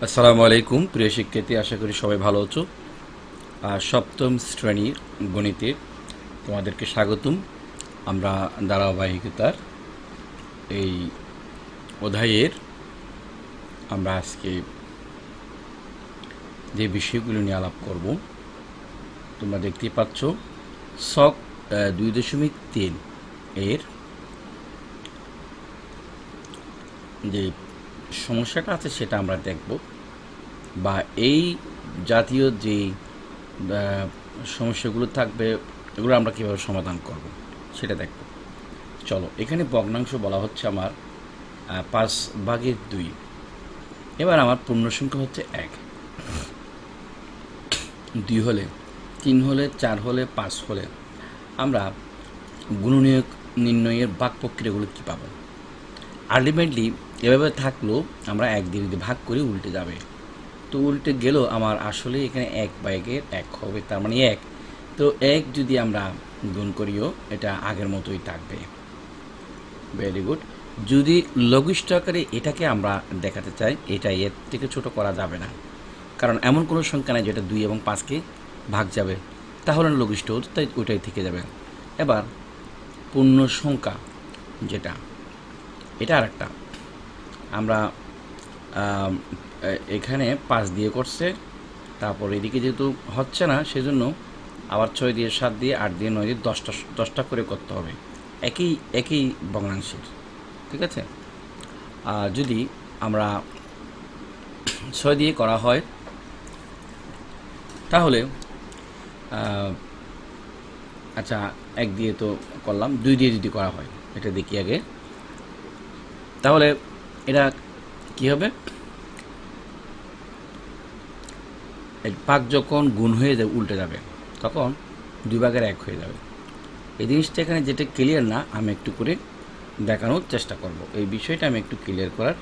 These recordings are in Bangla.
আসসালামু আলাইকুম প্রিয় শিক্ষার্থী আশা করি সবাই ভালো আছো। আর সপ্তম শ্রেণির গণিতে তোমাদেরকে স্বাগতম। আমরা ধারাবাহিকতার এই অধ্যায়ের আমরা আজকে যে বিষয়গুলো নিয়ে আলাপ করব তোমরা দেখতে পাচ্ছ আহ, দুই দশমিক তিন এর যে সমস্যাটা আছে সেটা আমরা দেখব। বা এই জাতীয় যে সমস্যাগুলো থাকবে, এগুলো আমরা কীভাবে সমাধান করব সেটা দেখব। চলো, এখানে ভগ্নাংশ বলা হচ্ছে আমার পাঁচ ভাগের দুই। এবার আমার পূর্ণ সংখ্যা হচ্ছে এক। দুই হলে তিন হলে চার হলে পাঁচ হলে আমরা গুণনীয় নির্ণয়ের বাক প্রক্রিয়াগুলো কী পাবো? আলটিমেটলি এভাবে থাকলেও আমরা এক দিয়ে যদি ভাগ করি, উল্টে যাবে। তো উল্টে গেলেও আমার আসলে এখানে এক বা একের এক হবে, তার মানে এক। তো এক যদি আমরা গুণ করিও, এটা আগের মতোই থাকবে। ভেরি গুড যদি লঘিষ্ঠ আকারে এটাকে আমরা দেখাতে চাই এটা এর থেকে ছোট করা যাবে না। কারণ এমন কোনো সংখ্যা নাই যেটা দুই এবং পাঁচকে ভাগ যাবে। তাহলে লঘিষ্ঠ তাই ওইটাই থেকে যাবে। এবার পূর্ণ সংখ্যা যেটা, এটা আরেকটা। আমরা এখানে পাঁচ দিয়ে করছে, তারপর এদিকে যেহেতু হচ্ছে না, সেজন্য আবার ছয় দিয়ে সাত দিয়ে আট দিয়ে নয় দিয়ে দশটা দশটা করে করতে হবে। একই একই ভগ্নাংশের, ঠিক আছে? যদি আমরা ছয় দিয়ে করা হয়, তাহলে আচ্ছা এক দিয়ে তো করলাম, দুই দিয়ে যদি করা হয়, এটা দেখি আগে। তাহলে এটা কি হবে? পাক যখন গুণ হয়ে যাবে, উল্টে যাবে, তখন দুই ভাগের এক হয়ে যাবে। এই জিনিসটা এখানে যেটা ক্লিয়ার না, আমি একটু করে দেখানোর চেষ্টা করব। এই বিষয়টা আমি একটু ক্লিয়ার করার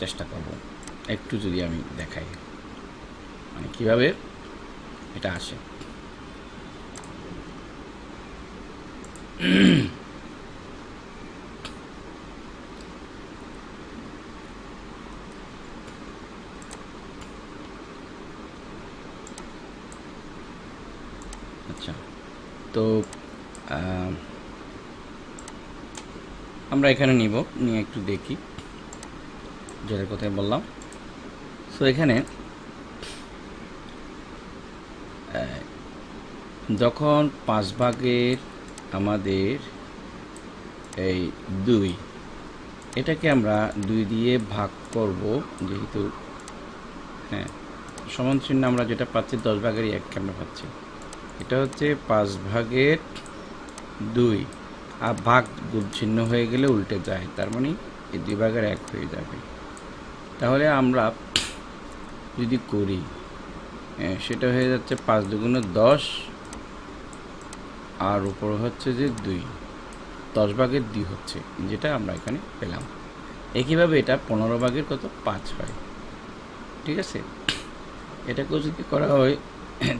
চেষ্টা করব। একটু যদি আমি দেখাই মানে কীভাবে এটা আসে। আচ্ছা। তো আমরা এখানে নিব, নিয়ে একটু দেখি। যেটার কথাই বললাম। সো এখানে যখন পাঁচ ভাগের আমাদের এই দুই, এটাকে আমরা দুই দিয়ে ভাগ করব, যেহেতু হ্যাঁ সমান চিহ্ন আমরা যেটা পাচ্ছি, দশ ভাগেরই এককে আমরা পাচ্ছি। এটা হচ্ছে পাঁচ ভাগের দুই। আর ভাগ চিহ্ন হয়ে গেলে উল্টে যায়, তার মানে এই দুই ভাগের এক হয়ে যাবে। তাহলে আমরা যদি করি সেটা হয়ে যাচ্ছে পাঁচ দুগুণে দশ, আর উপর হচ্ছে যে দুই। দশ ভাগের দুই হচ্ছে, যেটা আমরা এখানে পেলাম। একইভাবে এটা পনেরো ভাগের কত? পাঁচ হয়। ঠিক আছে? এটাকেও যদি করা হয়,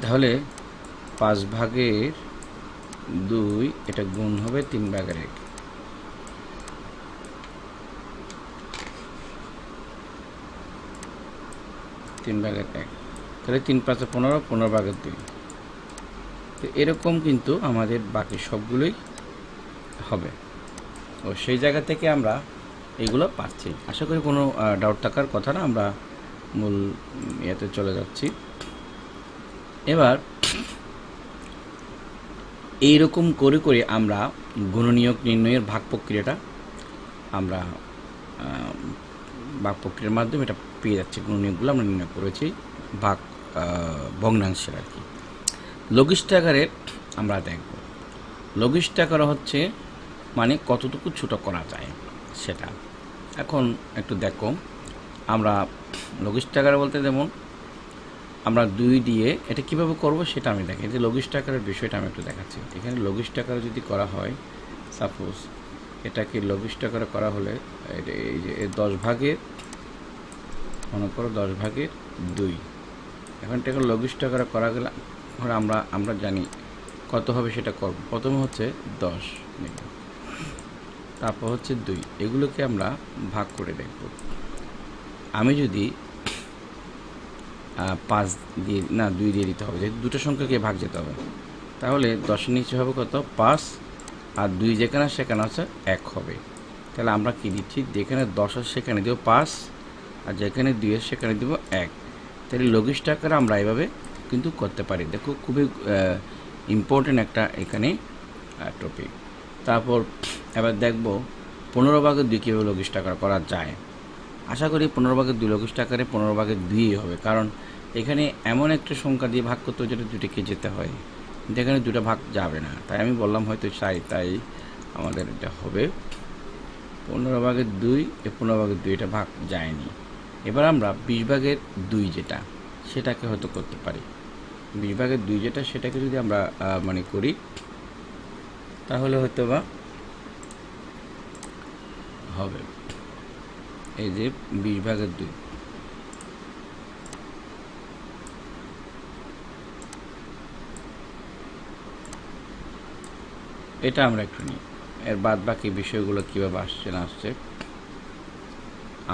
তাহলে পাঁচ ভাগের দুই, এটা গুণ হবে তিন ভাগের এক। তিন ভাগের এক। তাহলে তিন পাঁচে পনেরো পনেরো ভাগের দুই। তো এরকম কিন্তু আমাদের বাকি সবগুলোই হবে। ও সেই জায়গা থেকে আমরা এইগুলো পাচ্ছি আশা করি কোনো ডাউট থাকার কথা না, আমরা মূল ইয়েতে চলে যাচ্ছি। এবার এইরকম করে করে আমরা গুণনীয়ক নির্ণয়ের ভাগ প্রক্রিয়াটা আমরা ভাগ প্রক্রিয়ার মাধ্যমে এটা পেয়ে যাচ্ছি। গুণনীয়কগুলো আমরা নির্ণয় করেছি ভাগ ভগ্নাংশের আর কি। লঘিষ্ঠ আকারে আমরা দেখব। লঘিষ্ঠ আকার হচ্ছে মানে কতটুকু ছোট করা যায় সেটা। এখন একটু দেখো। আমরা লঘিষ্ঠ আকারে বলতে যেমন আমরা দুই দিয়ে এটা কীভাবে করব সেটা আমি দেখি যে লঘিষ্ঠ আকারের বিষয়টা আমি একটু দেখাচ্ছি। এখানে লঘিষ্ঠ আকারে যদি করা হয় সাপোজ এটাকে লঘিষ্ঠ আকারে করা হলে, এই- যে দশ ভাগের, মনে করো দশ ভাগের দুই। এখন এটাকে লঘিষ্ঠ আকারে করা গেলে আমরা আমরা জানি কত হবে সেটা করব। প্রথমে হচ্ছে দশ নেব। তারপর হচ্ছে দুই। এগুলোকে আমরা ভাগ করে দেখব। আমি যদি পাঁচ দিয়ে না, দুই দিয়ে দিতে হবে। যেহেতু দুটো সংখ্যাকে ভাগ যেতে হবে। তাহলে দশের নিচে হবে কত? পাঁচ। আর দুই যেখানে সেখানে হচ্ছে এক হবে। তাহলে আমরা কি দিচ্ছি? যেখানে দশ আছে, সেখানে দেবো পাঁচ। আর যেখানে দুই আছে, সেখানে দেবো এক। তাহলে লঘিষ্ঠ আকারে আমরা এভাবে কিন্তু করতে পারি। দেখো, খুবই ইম্পর্টেন্ট একটা এখানে টপিক তারপর, এবার দেখব, পনেরো ভাগের দুই কীভাবে লঘিষ্ঠ আকার করা যায়? আশা করি পনেরো ভাগের দুই লক্ষ আকারে পনেরো ভাগের দুই হবে। কারণ এখানে এমন একটা সংখ্যা দিয়ে ভাগ করতে যেটা দুটোকে যেতে হয়। কিন্তু এখানে দুটো ভাগ যাবে না। তাই আমি বললাম হয়তো চাই তাই আমাদের এটা হবে। পনেরো ভাগের দুই, এ পনেরো ভাগের দুই এটা ভাগ যায়নি। এবার আমরা বিশ ভাগের দুই যেটা, সেটাকে হয়তো করতে পারি। বিশ ভাগের দুই যেটা, সেটাকে যদি আমরা মানে করি, তাহলে হয়তো বা হবে। এই যে বিশ ভাগের দুই। এটা আমরা একটু নিই। এর বাদ বাকি বিষয়গুলো কীভাবে আসছে না আসছে,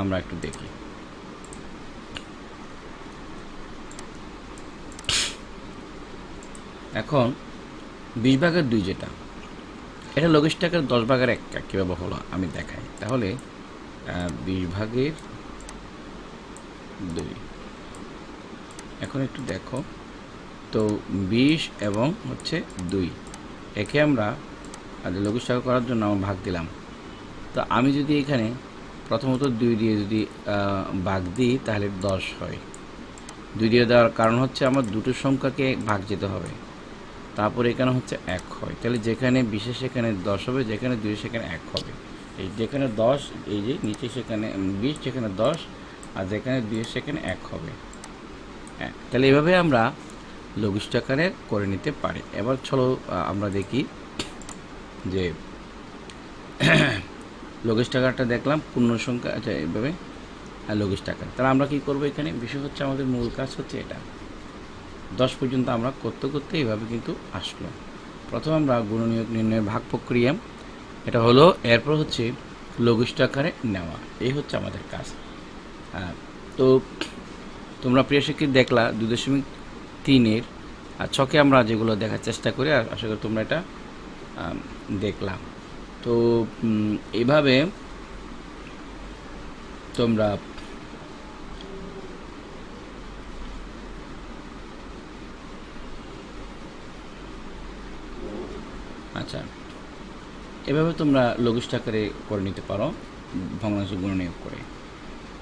আমরা একটু দেখি। এখন বিশ ভাগের দুই যেটা, এটা লঘিষ্ঠ টাকার দশ ভাগের এক কীভাবে হলো আমি দেখাই। তাহলে বিশ ভাগের দুই। এখন একটু দেখো। তো বিশ এবং হচ্ছে দুই। একে আমরা টাকা করার জন্য আমার ভাগ দিলাম। তো আমি যদি এখানে প্রথমত দুই দিয়ে যদি ভাগ দিই, তাহলে দশ হয়। দুই দিয়ে দেওয়ার কারণ হচ্ছে আমার দুটো সংখ্যাকে ভাগ যেতে হবে। তারপর এখানে হচ্ছে এক হয়। তাহলে যেখানে বিশেষ সেখানে দশ হবে, যেখানে দুই সেখানে এক হবে। এই যেখানে দশ, এই যে নিচে সেখানে বিশ যেখানে দশ, আর যেখানে দুই সেখানে এক হবে। হ্যাঁ তাহলে এভাবে আমরা লঘিষ্ঠ আকারে করে নিতে পারি। এবার চলো আমরা দেখি যে লঘিষ্ঠ আকারটা দেখলাম, পূর্ণ সংখ্যা আচ্ছা এইভাবে লঘিষ্ঠ আকার। তাহলে আমরা কি করব এখানে? বিষয় হচ্ছে আমাদের মূল কাজ হচ্ছে এটা। দশ পর্যন্ত আমরা করতে করতে এইভাবে কিন্তু আসলো। প্রথম আমরা গুণনীয়ক নির্ণয়ের ভাগ প্রক্রিয়া এটা হলো এরপর হচ্ছে লঘিষ্ঠ আকারে নেওয়া। এই হচ্ছে আমাদের কাজ। হ্যাঁ, তো তোমরা প্রিয় শিক্ষিত দেখলা দু দশমিক তিনের আর ছকে আমরা যেগুলো দেখার চেষ্টা করি আর আশা করি তোমরা এটা দেখলাম তো উম, এইভাবে তোমরা আচ্ছা। এভাবে তোমরা লঘিষ্ঠ আকারে করে নিতে পারো, ভগ্নাংশ গুণনীয়োগ করে।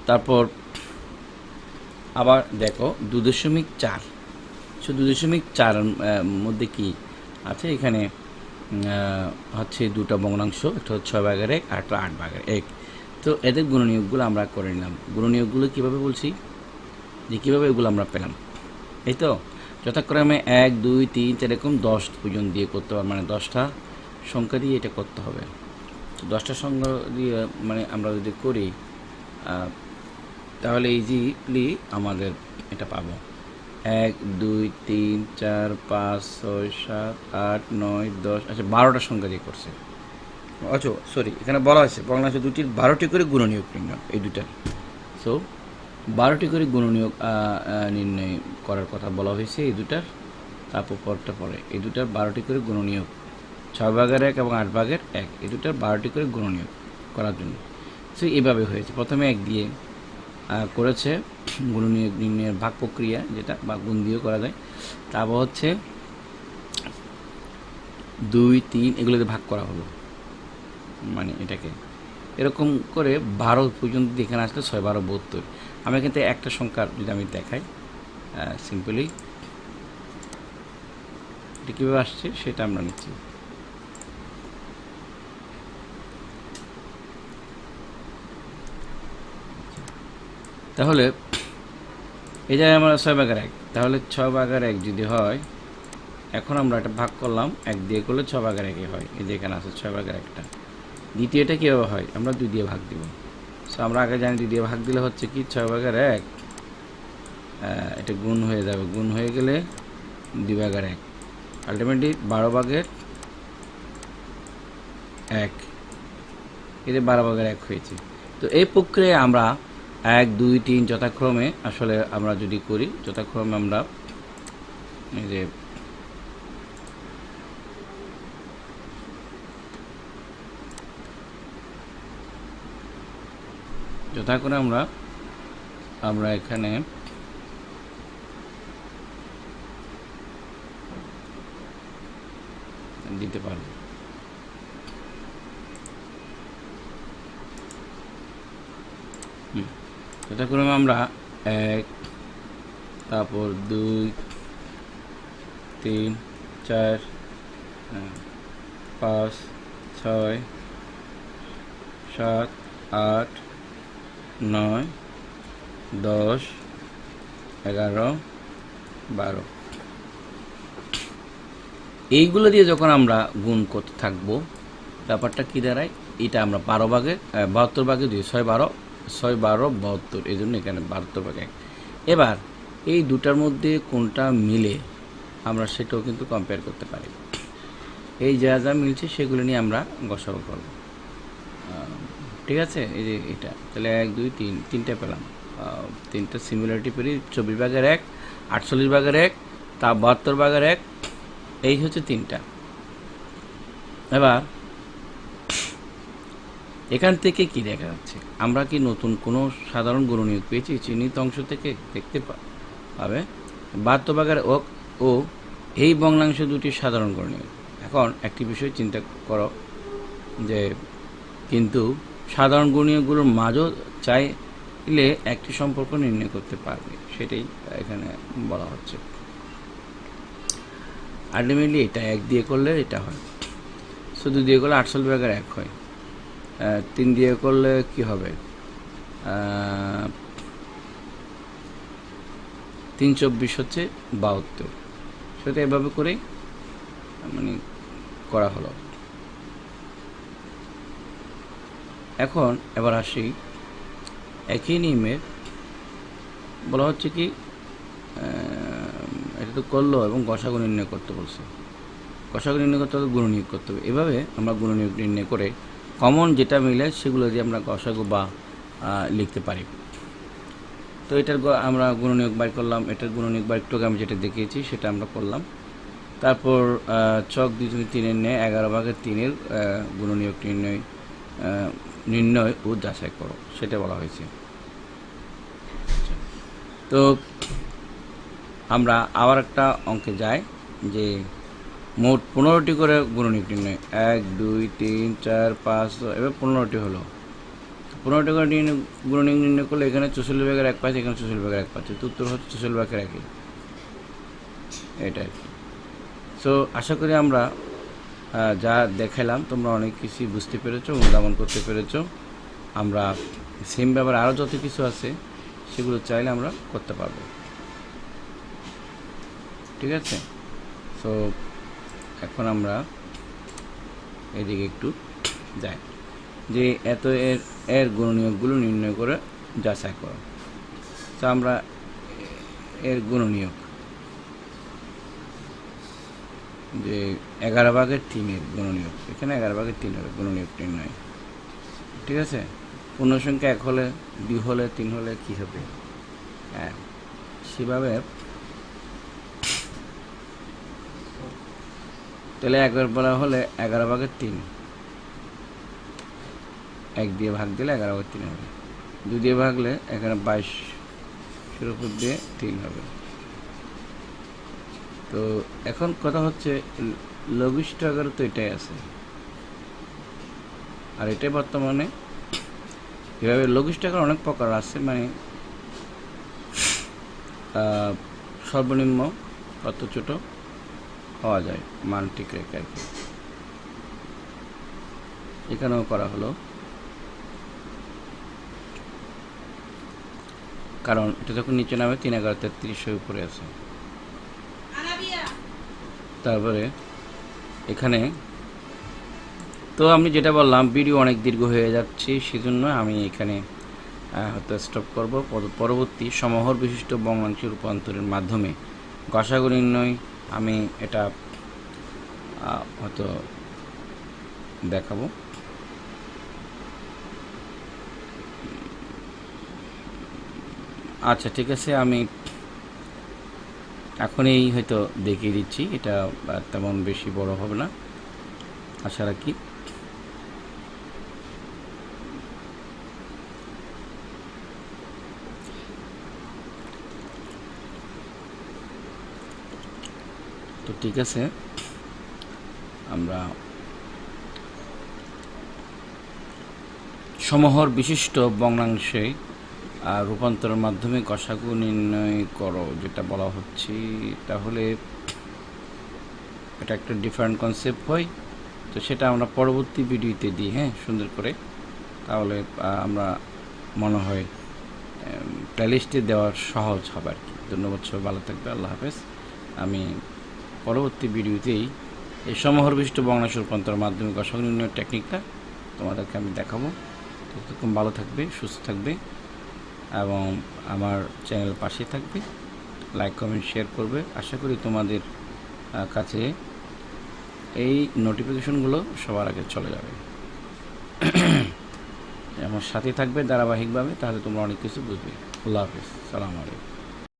তারপর আবার দেখো, দু দশমিক চার। সো দু দশমিক চার মধ্যে কি আছে? এখানে হচ্ছে দুটো ভগ্নাংশ, একটা হচ্ছে ছয় ভাগের এক আর একটা আট ভাগের এক। তো এদের গুণনীয়োগগুলো আমরা করে নিলাম। গুণনীয়োগগুলো কীভাবে বলছি? যে কীভাবে এগুলো আমরা পেলাম? এই তো, যথাক্রমে এক, দুই, তিন এরকম দশ পর্যন্ত দিয়ে করতে হবে মানে দশটা সংখ্যা দিয়ে এটা করতে হবে। তো দশটা সংখ্যা দিয়ে মানে আমরা যদি করি তাহলে ইজিলি আমাদের এটা পাবো। এক দুই তিন চার পাঁচ ছয় সাত আট নয় দশ আচ্ছা বারোটা সংখ্যা দিয়ে করছে। আচ্ছা সরি এখানে বলা হয়েছে বাংলাদেশে দুটির বারোটি করে গুণনীয়োগ নির্ণয় এই দুটার সো বারোটি করে আহ, নির্ণয় করার কথা বলা হয়েছে এই দুটার তারপর পরটা পরে। এই দুটার বারোটি করে গুণনীয়োগ ছয় ভাগের এক এবং আট ভাগের এক। এই দুটার বারোটি করে গুণনীয়োগ করার জন্য। সো এইভাবে হয়েছে। প্রথমে এক দিয়ে করেছে গুণনীয়োগ নির্ণয়ের ভাগ প্রক্রিয়া যেটা বা গুণ দিয়েও করা যায়। তারপর হচ্ছে দুই, তিন, এগুলোতে ভাগ করা হলো। মানে এটাকে। এরকম করে বারো পর্যন্ত এখানে আসলে ছয়, বারো, বত্তর। আমি কিন্তু একটা সংখ্যা যদি আমি দেখাই সিম্পলি এটা কীভাবে আসছে সেটা আমরা নিচ্ছি। তাহলে জায়গায় আমরা ছয় ভাগের এক। তাহলে ছয় ভাগের এক যদি হয়, এখন আমরা একটা ভাগ করলাম, এক দিয়ে করলে ছয় ভাগের একই হয়। এই যে এখানে আছে ছয় ভাগের একটা। দ্বিতীয়টা কীভাবে হয়? আমরা দুই দিয়ে ভাগ দিব। সো আমরা আগে জানি দুই দিয়ে ভাগ দিলে হচ্ছে কি, ছয় ভাগের এক এটা গুণ হয়ে যাবে। গুণ হয়ে গেলে দুই ভাগের এক। আলটিমেটলি বারো ভাগের এক। এটা বারো ভাগের এক হয়েছে। তো এই প্রক্রিয়ায় আমরা এক, দুই, তিন যথাক্রমে আসলে আমরা যদি করি, যথাক্রমে আমরা এই যে যথাক্রমে আমরা আমরা এখানে দিতে পারব যথাক্রমে আমরা এক, তারপর দুই, তিন, চার পাঁচ, ছয়, সাত, আট, নয়, দশ, এগারো, বারো। এইগুলো দিয়ে যখন আমরা গুণ করতে থাকব, ব্যাপারটা কী দাঁড়ায়? এটা আমরা বারো ভাগে বাহাত্তর ভাগে দুই, ছয়, বারো ছয় বারো বাহাত্তর এই জন্য এখানে বাহাত্তর ভাগ এক। এবার, এই দুটার মধ্যে কোনটা মিলে, আমরা সেটাও কিন্তু কম্পেয়ার করতে পারি। এই যা যা মিলছে সেগুলো নিয়ে আমরা গসাগো করব। ঠিক আছে? এই যে এটা, তাহলে এক, দুই, তিন, তিনটা পেলাম। তিনটা সিমিলারিটি পেরি চব্বিশ ভাগের এক, আটচল্লিশ ভাগের এক, তা বাহাত্তর ভাগের এক, এই হচ্ছে তিনটা। এবার এখান থেকে কি দেখা যাচ্ছে? আমরা কি নতুন কোনো সাধারণ গুণনীয়ক পেয়েছি? চিহ্নিত অংশ থেকে দেখতে পাবে। বাহাত্তর ওক ও এই বংলাংশ দুটি সাধারণ গুণনীয়ক এখন একটি বিষয় চিন্তা করো যে, কিন্তু সাধারণ গুণীয়গুলোর মাঝও চাইলে একটি সম্পর্ক নির্ণয় করতে পারবে, সেটাই এখানে বলা হচ্ছে। আলটিমেটলি এটা এক দিয়ে করলে এটা হয়। শুধু দিয়ে করলে আটচল্লিশ ভাগের এক হয়। তিন দিয়ে করলে কি হবে? তিন চব্বিশ হচ্ছে বাহাত্তর। সেটা এভাবে করেই মানে করা হলো। এখন এবার আসি, একই নিয়মে বলা হচ্ছে কি এটা তো করল এবং গসাগু নির্ণয় করতে বলছে। গসাগু নির্ণয় করতে হবে গুণনীয়োগ করতে হবে। এভাবে আমরা গুণনীয়োগ নির্ণয় করে কমন যেটা মিলে সেগুলো দিয়ে আমরা গসাগু বা লিখতে পারি। তো এটার আমরা গুণনীয়োগ বাই করলাম। এটার গুণনীয়োগ বা একটু আমি যেটা দেখিয়েছি সেটা আমরা করলাম। তারপর ছক দুই দুই তিনের ন্যায়, এগারো ভাগের তিনের গুণনীয়োগ নির্ণয় নির্ণয় ও যাচাই করো। সেটা বলা হয়েছে। তো আমরা আবার একটা অঙ্কে যাই যে মোট পনেরোটি করে গুণনীয়ক নির্ণয় এক, দুই, তিন, চার, পাঁচ এবার পনেরোটি হলো। পনেরোটি করে গুণনীয়ক নির্ণয় করলে এখানে চুষল্লিশ ভাগের এক পাচ্ছে, এখানে চুষল্লিশ ভাগের এক পাচ্ছে। তো উত্তর হচ্ছে চুষল্লিশ ভাগের একই। এটা আর কি সো আশা করি আমরা যা দেখালাম, তোমরা অনেক কিছুই বুঝতে পেরেছ অনুধাবন করতে পেরেছ। আমরা সেম ব্যাপারে আরও যত কিছু আছে, সেগুলো চাইলে আমরা করতে পারব। ঠিক আছে? সো এখন আমরা এদিকে একটু যাই। যে এত এর এর গুণনীয়কগুলো নির্ণয় করে যাচাই করো। তো আমরা এর গুণনীয়ক যে এগারো ভাগের তিনের গুণনীয়ক, এখানে এগারো ভাগের তিন হবে গুণনীয়ক নির্ণয়। ঠিক আছে? পূর্ণ সংখ্যা এক হলে, দুই হলে, তিন হলে কি হবে? হ্যাঁ সেভাবে তাহলে একবার বলা হলে এগারো ভাগের তিন। এক দিয়ে ভাগ দিলে এগারো ভাগের তিন হবে। দু দিয়ে ভাগলে এখানে বাইশ শুরু দিয়ে তিন হবে। তো এখন কথা হচ্ছে লঘিষ্ঠ এগারো তো এটাই আছে। আর এটাই বর্তমানে এভাবে লঘিষ্ঠ এগারো অনেক প্রকার আছে মানে সর্বনিম্ন কত ছোট? পাওয়া যায় মান ঠিক রেখে আর কি এখানেও করা হলো। কারণ এটা যখন নিচে নামে তিন এগারো তেত্রিশের উপরে আছে। তারপরে এখানে তো আমি যেটা বললাম ভিডিও অনেক দীর্ঘ হয়ে যাচ্ছে সেজন্য আমি এখানে হয়তো স্টপ করব। পরবর্তী সমহর বিশিষ্ট বঙ্গাংশ রূপান্তরের মাধ্যমে। গসাগু নির্ণয় আমি এটা হয়তো দেখাবো। আচ্ছা ঠিক আছে, আমি এখনই হয়তো দেখিয়ে দিচ্ছি। এটা তেমন বেশি বড় হবে না। আশা রাখি। তো ঠিক আছে। আমরা সমহর বিশিষ্ট আহ, রূপান্তরের মাধ্যমে কষাগু নির্ণয় করো যেটা বলা হচ্ছে। তাহলে এটা একটা ডিফারেন্ট কনসেপ্ট হয়। তো সেটা আমরা পরবর্তী ভিডিওতে দিই হ্যাঁ সুন্দর করে। তাহলে আমরা মনে হয় প্লেলিস্টে দেওয়ার সহজ হবে আর কি। ধন্যবাদ সবাই ভালো থাকবে আল্লাহ হাফেজ। আমি পরবর্তী ভিডিওতেই এই সমহরবিষ্ট বংলাদেশ রূপান্তর মাধ্যমিক নির্ণয় টেকনিকটা তোমাদেরকে আমি দেখাবো। ততক্ষণ ভালো থাকবে, সুস্থ থাকবে এবং আমার চ্যানেল পাশে থাকবে। লাইক কমেন্ট শেয়ার করবে। আশা করি তোমাদের কাছে এই নোটিফিকেশনগুলো সবার আগে চলে যাবে। আমার সাথে থাকবে ধারাবাহিকভাবে, তাহলে তোমরা অনেক কিছু বুঝবে। আল্লাহ হাফিজ। সালাম আলাইকুম।